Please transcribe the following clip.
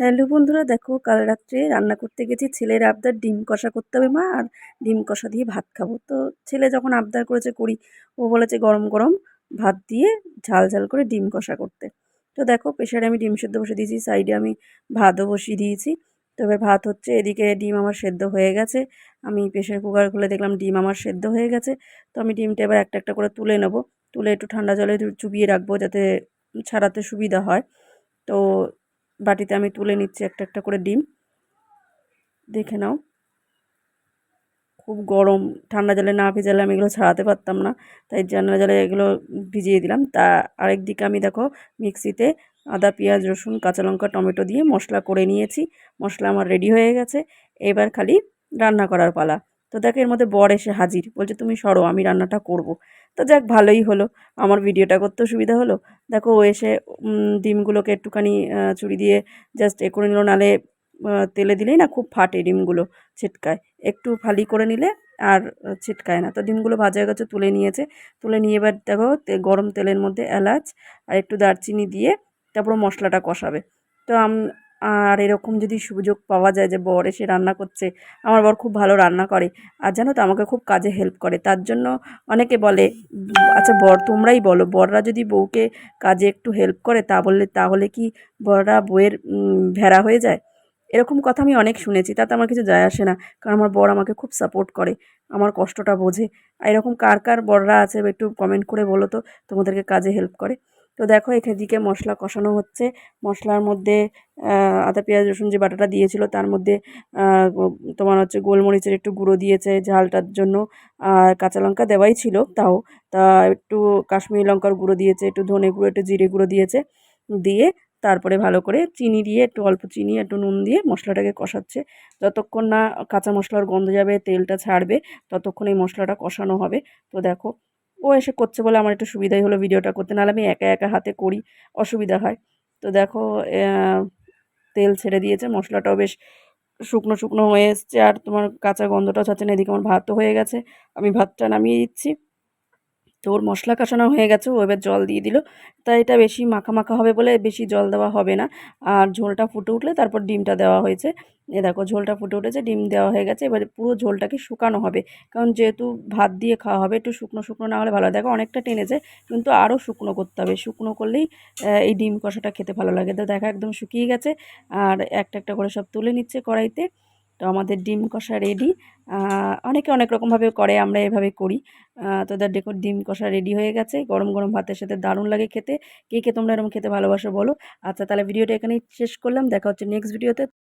Hello বন্ধুরা, দেখো কাল রাত্রে রান্না করতে গেছি। ছেলের আবদার ডিম কষা করতে হবে মা, আর ডিম কষা দিয়ে ভাত খাব। তো ছেলে যখন আবদার করেছে করি, ও বলেছে গরম গরম ভাত দিয়ে ঝাল ঝাল করে ডিম কষা করতে। তো দেখো প্রেশারে আমি ডিম সেদ্ধ বসে দিয়েছি, সাইডে আমি ভাতও বসিয়ে দিয়েছি। তবে ভাত হচ্ছে এদিকে ডিম আমার সেদ্ধ হয়ে গেছে। আমি প্রেশার কুকার খুলে দেখলাম ডিম আমার সেদ্ধ হয়ে গেছে। তো আমি ডিমটা এবার একটা একটা করে তুলে নেব। তুলে একটু ঠান্ডা জলে চুবিয়ে রাখব যাতে ছাড়াতে সুবিধা হয়। তো বাটিতে আমি তুলে নিচ্ছি একটা একটা করে ডিম। দেখে নাও। খুব গরম, ঠান্ডা জলে না ভেজালে আমি এগুলো ছাড়াতে পারতাম না। তাই ঠান্ডা জলে এগুলো ভিজিয়ে দিলাম। তা আরেক দিকে আমি দেখো, মিক্সিতে আদা, পেঁয়াজ, রসুন, কাঁচা লঙ্কা, টমেটো দিয়ে মশলা করে নিয়েছি। মশলা আমার রেডি হয়ে গেছে। এবার খালি রান্না করার পালা। তো দেখো এর মধ্যে বর এসে হাজির। বলছে, তুমি সরো, আমি রান্নাটা করব। তো যাক, ভালোই হলো। আমার ভিডিওটা করতেও সুবিধা হলো। দেখো, ও এসে ডিমগুলোকে একটুখানি চুড়ি দিয়ে জাস্ট এ করে নিল। নালে তেলে দিলেই না খুব ফাটে ডিমগুলো ছিটকায়। একটু ফালি করে নিলে আর ছিটকায় না। তো ডিমগুলো ভাজা হয়ে গেছে, তুলে নিয়েছে। তুলে নিয়ে এবার দেখো গরম তেলের মধ্যে এলাচ আর একটু দারচিনি দিয়ে তারপর মশলাটা কষাবে। তো আর এরকম যদি সুযোগ পাওয়া যায় যে বর এসে রান্না করছে, আমার বর খুব ভালো রান্না করে। আর জানো তো, আমাকে খুব কাজে হেল্প করে। তার জন্য অনেকে বলে আচ্ছা বর, তোমরাই বলো। বররা যদি বউকে কাজে একটু হেল্প করে, তা বললে, তাহলে কি বররা বউয়ের ভেড়া হয়ে যায়? এরকম কথা আমি অনেক শুনেছি। তাতে আমার কিছু যায় আসে না। কারণ আমার বর আমাকে খুব সাপোর্ট করে। আমার কষ্টটা বোঝে। আর এরকম কার কার বররা আছে, একটু কমেন্ট করে বলো তো, তোমাদেরকে কাজে হেল্প করে। তো দেখো এদিকে মশলা কষানো হচ্ছে। মশলার মধ্যে আদা, পেঁয়াজ, রসুন যে বাটাটা দিয়েছিল, তার মধ্যে তোমার হচ্ছে গোলমরিচের একটু গুঁড়ো দিয়েছে ঝালটার জন্য। আর কাঁচা লঙ্কা দেওয়াই ছিল তাও। তা একটু কাশ্মীরি লঙ্কার গুঁড়ো দিয়েছে, একটু ধনে গুঁড়ো, একটু জিরে গুঁড়ো দিয়েছে। দিয়ে তারপরে ভালো করে চিনি দিয়ে, একটু অল্প চিনি, একটু নুন দিয়ে মশলাটাকে কষাচ্ছে। যতক্ষণ না কাঁচা মশলার গন্ধ যাবে, তেলটা ছাড়বে, ততক্ষণ এই মশলাটা কষানো হবে। তো দেখো ও এসে করছে বলে আমার একটু সুবিধাই হলো ভিডিওটা করতে, নাহলে আমি একা একা হাতে করি, অসুবিধা হয়। তো দেখো তেল ছেড়ে দিয়েছে, মশলাটাও বেশ শুকনো শুকনো হয়ে এসছে, আর তোমার কাঁচা গন্ধটাও ছাড়ছে না, এদিকে আমার ভাতও হয়ে গেছে, আমি ভাতটা নামিয়ে দিচ্ছি। তো ওর মশলা কষানো হয়ে গেছে, ও এবার জল দিয়ে দিল। তাই এটা বেশি মাখা মাখা হবে বলে বেশি জল দেওয়া হবে না। আর ঝোলটা ফুটে উঠলে তারপর ডিমটা দেওয়া হয়েছে। এ দেখো, ঝোলটা ফুটে উঠেছে, ডিম দেওয়া হয়ে গেছে। এবারে পুরো ঝোলটাকে শুকানো হবে। কারণ যেহেতু ভাত দিয়ে খাওয়া হবে, একটু শুকনো শুকনো না হলে ভালো দেখো, অনেকটা টেনেছে, কিন্তু আরও শুকনো করতে হবে। শুকনো করলেই এই ডিম কষাটা খেতে ভালো লাগে। তো দেখা, একদম শুকিয়ে গেছে। আর একটা একটা করে সব তুলে নিচ্ছে কড়াইতে। তো আমাদের ডিম কষা রেডি অনেকে অনেক রকমভাবে করে, আমরা এভাবে করি। তো তার দেখো ডিম কষা রেডি হয়ে গেছে। গরম গরম ভাতের সাথে দারুণ লাগে খেতে। কে কে তোমরা এরকম খেতে ভালোবাসো বলো। আচ্ছা তাহলে ভিডিওটা এখানেই শেষ করলাম। দেখা হচ্ছে নেক্সট ভিডিওতে